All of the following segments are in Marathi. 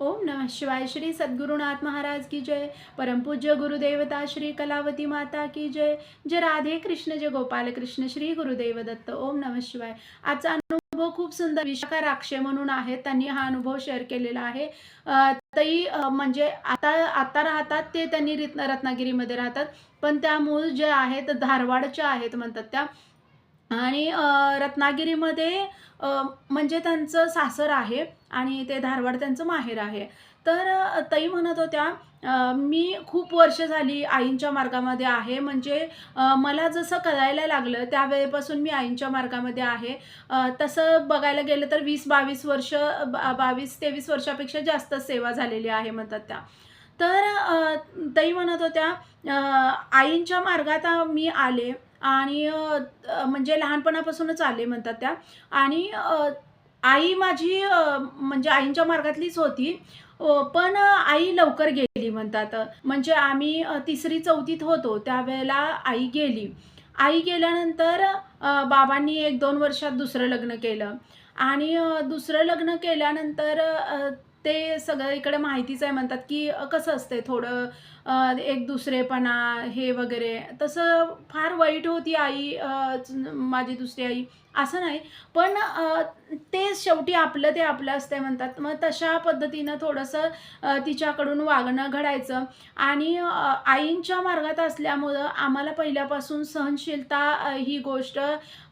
ओम नमः शिवाय श्री सद्गुरुनाथ महाराज की जय। परमपूज्य गुरुदेवता श्री कलावती माता की जय। जय राधे कृष्ण जय गोपाल कृष्ण श्री गुरुदेव दत्त। ओम नमः शिवाय। आजचा अनुभव खूप सुंदर विशाखा राक्षे म्हणून आहे त्यांनी हा अनुभव शेअर केलेला आहे. तई म्हणजे आता आता राहतात ते त्यांनी रत्नागिरीमध्ये राहतात. पण त्या मूळ जे आहेत धारवाडच्या आहेत म्हणतात त्या. आणि रत्नागिरीमध्ये म्हणजे त्यांचं सासर आहे आणि ते धारवाड त्यांचं माहेर आहे. तर ताई म्हणत होत्या मी खूप वर्ष झाली आईंच्या मार्गामध्ये आहे. म्हणजे मला जसं कळायला लागलं त्यावेळेपासून मी आईंच्या मार्गामध्ये आहे. तसं बघायला गेलं तर वीस बावीस वर्ष बा बावीस तेवीस वर्षापेक्षा जास्त सेवा झालेली आहे म्हणतात त्या. तर ताई म्हणत होत्या आईंच्या मार्गात मी आले. आणि म्हणजे लहानपणापासूनच आले म्हणतात त्या. आणि आई माझी म्हणजे आईंच्या मार्गातलीच होती. पण आई लवकर गेली म्हणतात. म्हणजे आम्ही तिसरी चौथीत होतो त्यावेळेला आई गेली. आई गेल्यानंतर बाबांनी एक दोन वर्षात दुसरं लग्न केलं. आणि दुसरं लग्न केल्यानंतर ते सगळं इकडे माहितीच आहे म्हणतात की कसं असते थोडं एक दुसरेपणा हे वगैरे. तसं फार वाईट होती आई माझी दुसरी आई. असं नाही. पण ते शेवटी आपलं ते आपलं असते म्हणतात. मग तशा पद्धतीनं थोडंसं तिच्याकडून वागणं घडायचं. आणि आईंच्या मार्गात असल्यामुळं आम्हाला पहिल्यापासून सहनशीलता ही गोष्ट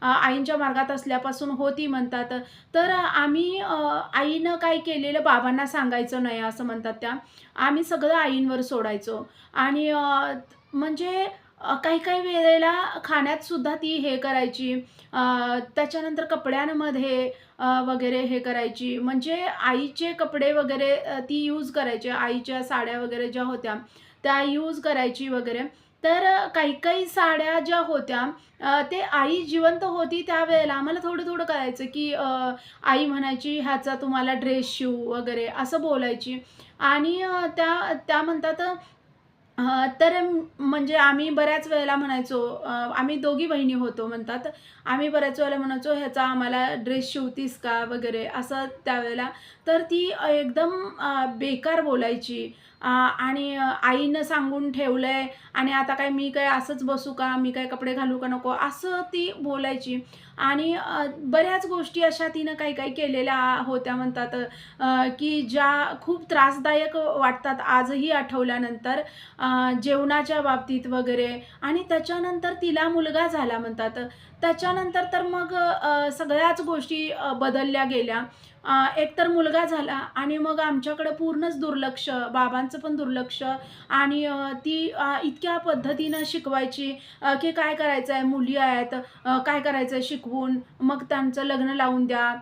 आईंच्या मार्गात असल्यापासून होती म्हणतात. तर आम्ही आईनं काय केलेलं बाबांना सांगायचं नाही असं म्हणतात त्या. आम्ही सगळं आईंवर सोडायचो. आणि म्हणजे काही काही वेळेला खाण्यातसुद्धा ती हे करायची. त्याच्यानंतर कपड्यांमध्ये वगैरे हे करायची. म्हणजे आईचे कपडे वगैरे ती यूज करायची. आईच्या साड्या वगैरे ज्या होत्या त्या यूज करायची वगैरे. तर काही काही साड्या ज्या होत्या ते आई जिवंत होती त्यावेळेला आम्हाला थोडं थोडं करायचं की आई म्हणायची ह्याचा तुम्हाला ड्रेस शिव वगैरे असं बोलायची. आणि त्या त्या म्हणतात तर म्हणजे आम्ही बऱ्याच वेळेला म्हणायचो आम्ही दोघी बहिणी होतो म्हणतात. आम्ही बऱ्याच वेळेला म्हणायचो ह्याचा आम्हाला ड्रेस शिवतीस का? वगैरे असं त्यावेळेला. तर ती एकदम बेकार बोलायची. आणि आईनं सांगून ठेवलं आहे आणि आता काय मी काय असंच बसू का? मी काय कपडे घालू का नको? असं ती बोलायची. आणि बऱ्याच गोष्टी अशा तिनं काही काही केलेल्या होत्या म्हणतात की ज्या खूप त्रासदायक वाटतात आजही आठवल्यानंतर जेवणाच्या बाबतीत वगैरे. आणि त्याच्यानंतर तिला मुलगा झाला म्हणतात. त्याच्यानंतर तर मग सगळ्याच गोष्टी बदलल्या गेल्या. एकतर मुलगा झाला आणि मग आमच्याकडे पूर्णच दुर्लक्ष बाबांचं पण दुर्लक्ष आणि ती इतक्या पद्धतीनं शिकवायची की काय करायचं आहे मुली आहेत काय करायचं आहे शिकवून मग त्यांचं लग्न लावून द्या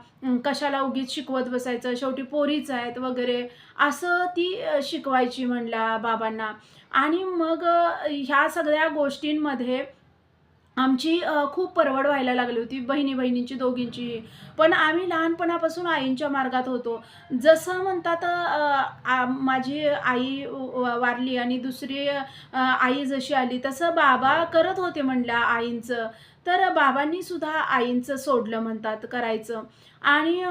कशाला उगीच शिकवत बसायचं शेवटी पोरीच आहेत वगैरे असं ती शिकवायची म्हणल्या बाबांना. आणि मग ह्या सगळ्या गोष्टींमध्ये आमची खूप परवड व्हायला लागली होती बहिणी बहिणींची दोघींची. पण आम्ही लहानपणापासून आईंच्या मार्गात होतो. जसं म्हणतात माझी आई व- वारली आणि दुसरी आई जशी आली तसं बाबा करत होते म्हणल्या आईंचं. तर बाबांनी सुद्धा आईंचं सोडलं म्हणतात करायचं. आणि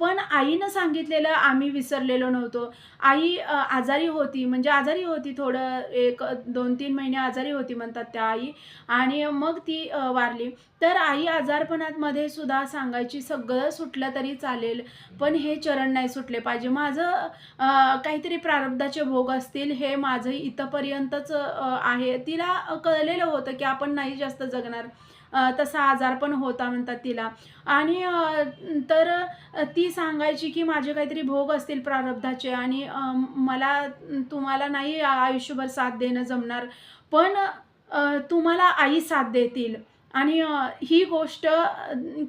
पण आईनं सांगितलेलं आम्ही विसरलेलो नव्हतो. आई आजारी होती म्हणजे आजारी होती थोडं एक दोन तीन महिने आजारी होती म्हणतात त्या आई. आणि मग ती वारली. तर आई आजारपणामध्ये सुद्धा सांगायची सगळं सुटलं तरी चालेल पण हे चरण नाही सुटले पाहिजे. माझं काहीतरी प्रारब्धाचे भोग असतील हे माझं इथंपर्यंतच आहे. तिला कळलेलं होतं की आपण नाही जास्त जगणार. तसा आजार पण होता म्हणतात तिला. आणि तर ती सांगायची की माझे काहीतरी भोग असतील प्रारब्धाचे आणि मला तुम्हाला नाही आयुष्यभर साथ देणं जमणार पण तुम्हाला आई साथ देतील. आणि ही गोष्ट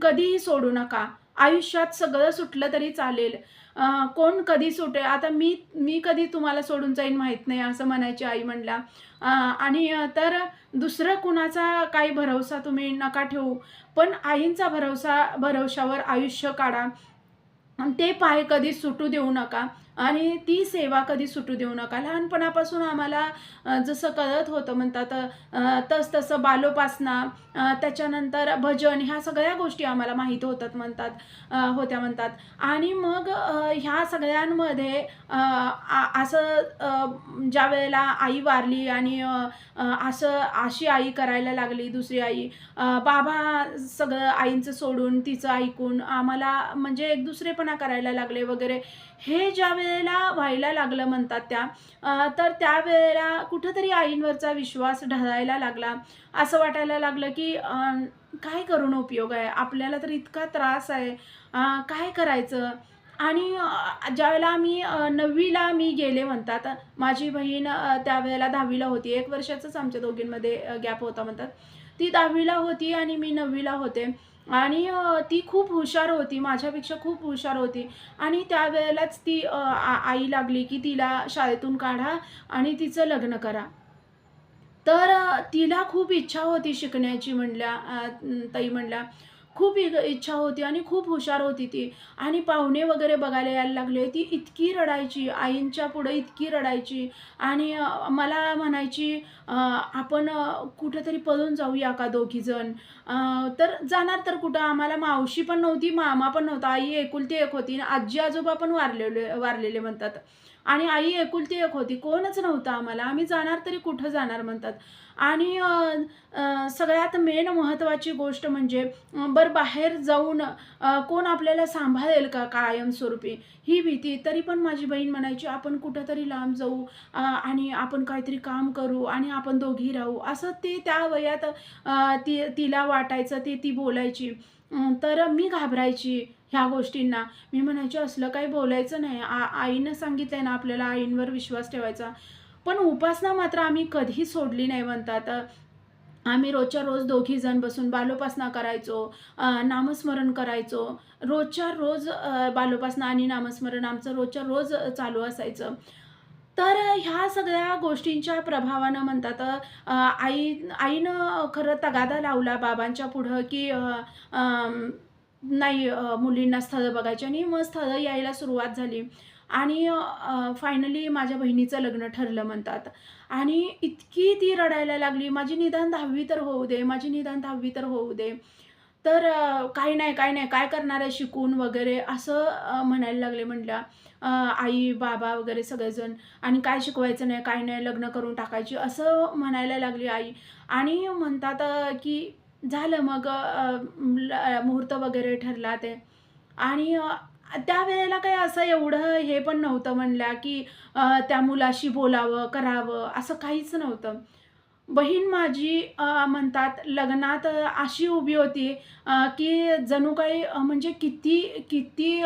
कधीही सोडू नका. आयुष्यात सगळं सुटलं तरी चालेल. कोण कधी सुटे? आता मी मी कधी तुम्हाला सोडून जाईन माहीत नाही असं म्हणायची आई म्हणला. आणि तर दुसरं कुणाचा काही भरवसा तुम्ही नका ठेवू. पण आईंचा भरवसा भरवशावर आयुष्य काढा. ते पाय कधी सुटू देऊ नका. आणि ती सेवा कधी सुटू देऊ नका. लहानपणापासून आम्हाला जसं कळत होतं म्हणतात तस तसं बालोपासना त्याच्यानंतर भजन ह्या सगळ्या गोष्टी आम्हाला माहीत होतात म्हणतात होत्या म्हणतात. आणि मग ह्या सगळ्यांमध्ये आ- असं ज्या वेळेला आई वारली आणि असं अशी आई करायला लागली दुसरी आई बाबा सगळं आईंचं सोडून तिचं ऐकून आम्हाला म्हणजे एक दुसरेपणा करायला लागले वगैरे. हे ज्या वेळेला व्हायला लागलं म्हणतात त्या. तर त्यावेळेला कुठंतरी आईंवरचा विश्वास ढळायला लागला. असं वाटायला लागलं की काय करून उपयोग आहे? आपल्याला तर इतका त्रास आहे. काय करायचं? आणि ज्यावेळेला मी नववीला मी गेले म्हणतात माझी बहीण त्यावेळेला दहावीला होती. एक वर्षाचंच आमच्या दोघींमध्ये गॅप होता म्हणतात. ती दहावीला होती आणि मी नववीला होते. आणि ती खूप हुशार होती माझ्यापेक्षा खूप हुशार होती. आणि त्यावेळेलाच ती आई लागली की तिला शाळेतून काढा आणि तिचं लग्न करा. तर तिला खूप इच्छा होती शिकण्याची म्हणल्या ताई म्हणल्या खूप इग इच्छा होती आणि खूप हुशार होती ती. आणि पाहुणे वगैरे बघायला यायला लागले ती इतकी रडायची आईंच्या पुढं इतकी रडायची. आणि मला म्हणायची आपण कुठंतरी पळून जाऊया का दोघीजण तर जाणार तर कुठं? आम्हाला मावशी पण नव्हती मामा पण नव्हता. आई एकुलती एक होती आणि आजी आजोबा पण वारलेले वारलेले म्हणतात. आणि आई एकुलती एक होती. कोणच नव्हतं आम्हाला. आम्ही जाणार तरी कुठं जाणार म्हणतात. आणि सगळ्यात मेन महत्त्वाची गोष्ट म्हणजे बरं बाहेर जाऊन कोण आपल्याला सांभाळेल का कायमस्वरूपी? ही भीती. तरी पण माझी बहीण म्हणायची आपण कुठंतरी लांब जाऊ आणि आपण काहीतरी काम करू आणि आपण दोघी राहू. असं ते त्या वयात ती तिला वाटायचं ते ती बोलायची. तर मी घाबरायची ह्या गोष्टींना. मी म्हणायची असलं काही बोलायचं नाही. आ आईनं आहे ना आपल्याला आईंवर विश्वास ठेवायचा. पण उपासना मात्र आम्ही कधी सोडली नाही म्हणतात. आम्ही रोजच्या रोज दोघी जण बसून बालोपासना करायचो नामस्मरण करायचो. रोजच्या रोज बालोपासना आणि नामस्मरण आमचं रोजच्या रोज चालू असायचं. तर ह्या सगळ्या गोष्टींच्या प्रभावानं म्हणतात आई आईनं खरं तगादा लावला बाबांच्या पुढं की आ, आ, नाही मुलींना स्थळं बघायची आणि मग स्थळं यायला सुरुवात झाली. आणि फायनली माझ्या बहिणीचं लग्न ठरलं म्हणतात. आणि इतकी ती रडायला लागली माझी निदान दहावी तर होऊ दे माझी निदान दहावी तर होऊ दे. तर काही नाही काही नाही काय करणार आहे शिकून वगैरे? असं म्हणायला लागले म्हटल्या. आई बाबा वगैरे सगळेजण आणि काय शिकवायचं नाही काय नाही लग्न करून टाकायची असं म्हणायला लागली आई. आणि म्हणतात की झालं मग मुहूर्त वगैरे ठरला ते. आणि त्यावेळेला काही असं एवढं हे पण नव्हतं म्हणल्या की त्या मुलाशी बोलावं करावं असं काहीच नव्हतं. बहीण माझी म्हणतात लग्नात अशी उभी होती की जणू काही म्हणजे किती किती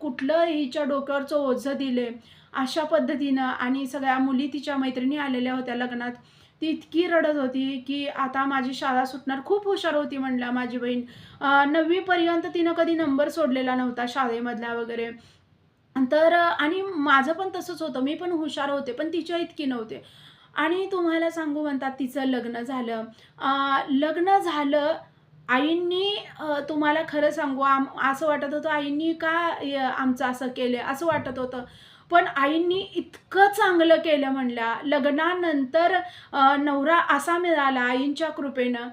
कुठलं हिच्या डोक्यावरचं ओझं दिले अशा पद्धतीनं. आणि सगळ्या मुली तिच्या मैत्रिणी आलेल्या होत्या लग्नात. ती इतकी रडत होती की आता माझी शाळा सुटणार खूप हुशार होती म्हणल्या माझी बहीण. नववीपर्यंत तिनं कधी नंबर सोडलेला नव्हता शाळेमधला वगैरे. तर आणि माझं पण तसंच होतं. मी पण हुशार होते पण तिच्या इतकी नव्हते. आणि तुम्हाला सांगू म्हणतात तिचं लग्न झालं. लग्न झालं आईंनी तुम्हाला खरं सांगू आम असं वाटत होतं आईंनी का आमचं असं केलं? असं वाटत होतं. पण आईंनी इतकं चांगलं केलं म्हणल्या लग्नानंतर नवरा असा मिळाला आईंच्या कृपेनं.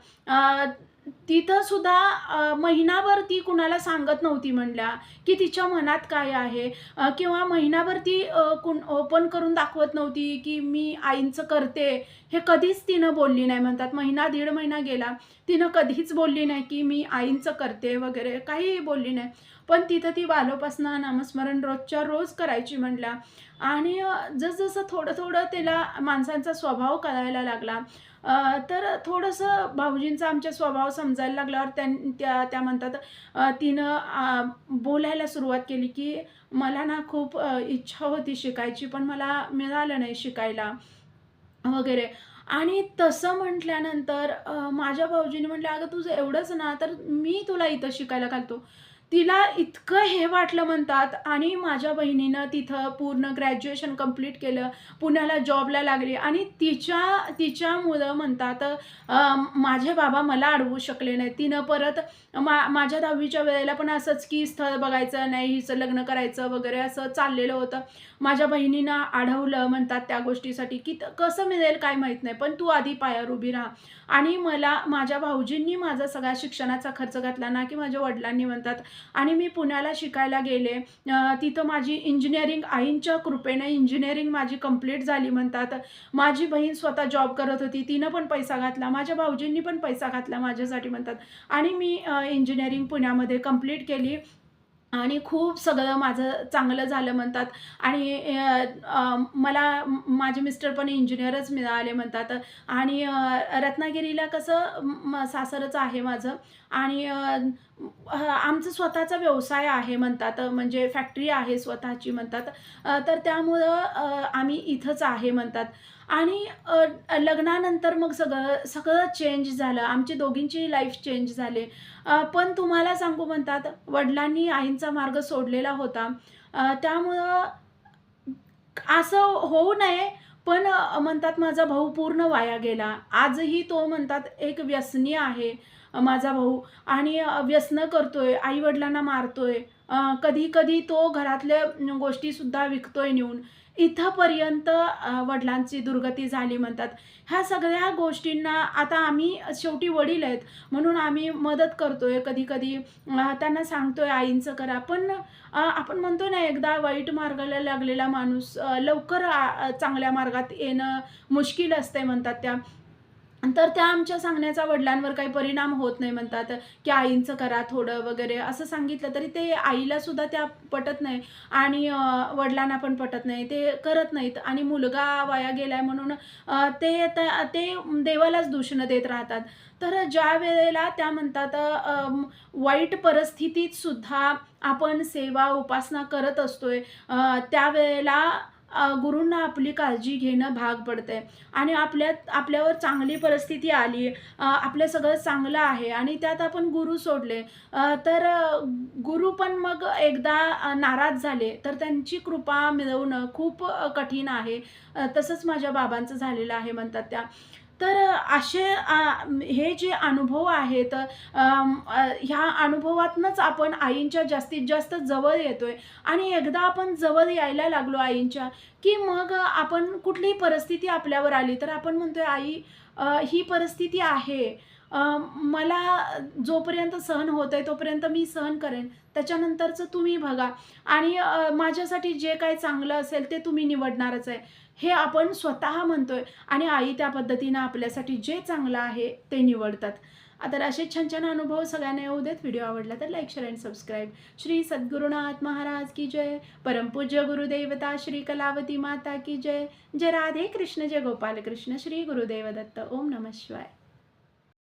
तिथं सुद्धा महिनाभर ती कुणाला सांगत नव्हती म्हणल्या की तिच्या मनात काय आहे. किंवा महिनाभर ती कुण ओपन करून दाखवत नव्हती की मी आईंचं करते. हे कधीच तिनं बोलली नाही म्हणतात. महिना दीड महिना गेला. तिनं कधीच बोलली नाही की मी आईंचं करते वगैरे. काहीही बोलली नाही. पण तिथं ती बालोपासना नामस्मरण रोजच्या रोज करायची म्हणल्या आणि जसजसं थोडं थोडं तिला माणसांचा स्वभाव कळायला लागला. तर थोडंसं भाऊजींचा आमच्या स्वभाव समजायला लागल्यावर त्यां त्या त्या म्हणतात तिनं बोलायला सुरुवात केली की मला ना खूप इच्छा होती शिकायची पण मला मिळालं नाही शिकायला वगैरे. आणि तसं म्हटल्यानंतर माझ्या भाऊजीने म्हटलं अगं तुझं एवढंच ना तर मी तुला इथं शिकायला घालतो. तिला इतकं हे वाटलं म्हणतात आणि माझ्या बहिणीनं तिथं पूर्ण ग्रॅज्युएशन कंप्लीट केलं पुण्याला जॉबला लागली आणि तिच्या तिच्या मुलं म्हणतात माझे बाबा मला अडवू शकले नाही तिनं परत मा माझ्या दहावीच्या वेळेला पण असंच की स्थळ बघायचं नाही हिचं लग्न करायचं वगैरे असं चाललेलं होतं. माझ्या बहिणीनं अडवलं म्हणतात त्या गोष्टीसाठी की कसं मिळेल काय माहीत नाही पण तू आधी पायावर उभी राहा. आणि मला माझ्या भाऊजींनी माझा सगळ्या शिक्षणाचा खर्च घातला ना की माझ्या वडिलांनी म्हणतात आणि मी पुण्याला शिकायला गेले. तिथं माझी इंजिनिअरिंग आईंच्या कृपेने इंजिनिअरिंग माझी कंप्लीट झाली म्हणतात. माझी बहीण स्वतः जॉब करत होती. तिनं पण पैसा घातला. माझ्या भाऊजींनी पण पैसा घातला माझ्यासाठी म्हणतात. आणि मी इंजिनिअरिंग पुण्यामध्ये कंप्लीट केली. आणि खूप सगळं माझं चांगलं झालं म्हणतात. आणि मला माझे मिस्टर पण इंजिनियरच मिळाले म्हणतात. आणि रत्नागिरीला कसं सासरच आहे माझं. आणि आमचं स्वतःचा व्यवसाय आहे म्हणतात. म्हणजे फॅक्टरी आहे स्वतःची म्हणतात. तर त्यामुळं आम्ही इथंच आहे म्हणतात. आणि लग्नानंतर मग सगळं सगळं चेंज झालं. आमची दोघींची लाईफ चेंज झाले. पण तुम्हाला सांगू म्हणतात वडिलांनी आईंचा मार्ग सोडलेला होता. त्यामुळं असं होऊ नये पण म्हणतात माझा भाऊ पूर्ण वाया गेला. आजही तो म्हणतात एक व्यसनी आहे माझा भाऊ. आणि व्यसन व्यसनं करतोय आईवडिलांना मारतोय. कधी कधी तो घरातल्या गोष्टीसुद्धा विकतोय नेऊन. इथंपर्यंत वडिलांची दुर्गती झाली म्हणतात. ह्या सगळ्या गोष्टींना आता आम्ही शेवटी वडील आहेत म्हणून आम्ही मदत करतोय. कधी कधी त्यांना सांगतोय आईंचं करा. पण आपण म्हणतो ना एकदा वाईट मार्गाला लागलेला माणूस लवकर चांगल्या मार्गात येणं मुश्किल असते म्हणतात त्या. तर त्या आमच्या सांगण्याचा वडिलांवर काही परिणाम होत नाही म्हणतात की आईंचं करा थोडं वगैरे असं सांगितलं तरी ते आईला सुद्धा त्या पटत नाही आणि वडिलांना पण पटत नाही ते करत नाहीत. आणि मुलगा वाया गेलाय म्हणून ते ते देवालाच दूषणं देत राहतात. तर ज्या वेळेला त्या म्हणतात वाईट परिस्थितीत सुद्धा आपण सेवा उपासना करत असतोय त्यावेळेला गुरूंना आपली काळजी घेणं भाग पडतं आहे आणि आपल्यात आपल्यावर चांगली परिस्थिती आली आपलं सगळं चांगलं आहे आणि त्यात आपण गुरु सोडले तर गुरु पण मग एकदा नाराज झाले तर त्यांची कृपा मिळवणं खूप कठीण आहे. तसंच माझ्या बाबांचं झालेलं आहे म्हणतात त्या. तर असे हे जे अनुभव आहेत ह्या अनुभवातनंच आपण आईंच्या जास्तीत जास्त जवळ येतोय. आणि एकदा आपण जवळ यायला लागलो आईंच्या की मग आपण कुठलीही परिस्थिती आपल्यावर आली तर आपण म्हणतोय आई ही परिस्थिती आहे. मला जोपर्यंत सहन होत आहे तोपर्यंत मी सहन करेन. त्याच्यानंतरचं तुम्ही बघा. आणि माझ्यासाठी जे काय चांगलं असेल ते तुम्ही निवडणारच आहे. हे आपण स्वतः म्हणतोय. आणि आई त्या पद्धतीनं आपल्यासाठी जे चांगलं आहे ते निवडतात. आता असे छान छान अनुभव सगळ्यांना येऊ देत. व्हिडिओ आवडला तर like share and subscribe. Shri Sadgurunath Maharaj की जय. परमपूज्य गुरुदेवता श्री कलावती माता की जय. जय राधे कृष्ण जय गोपाल कृष्ण. श्री गुरुदेव दत्त. ओम नमः शिवाय.